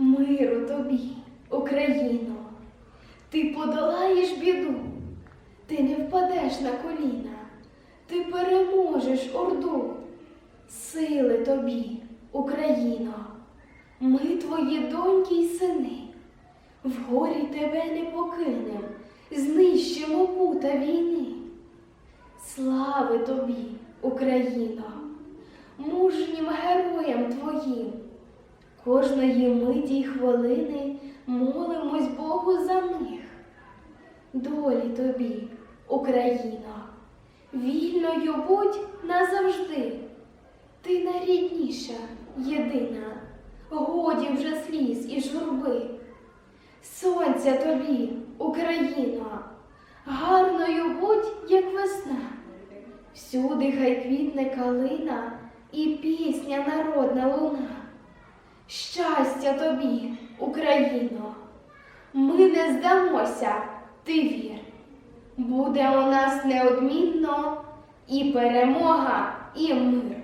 Миру тобі, Україно, ти подолаєш біду, ти не впадеш на коліна, ти переможеш орду. Сили тобі, Україно, ми твої доньки й сини. В горі тебе не покинем, знищимо пута війни. Слави тобі, Україно, мужнім героям твоїм. Кожної миті й хвилини молимось Богу за них. Долі тобі, Україно, вільною будь назавжди. Ти найрідніша, єдина, годі вже сліз і журби. Сонця тобі, Україно, гарною будь, як весна. Всюди хай квітне калина і пісня народна луна. Щастя тобі, Україно, ми не здамося, ти вір. Буде у нас неодмінно і перемога, і мир.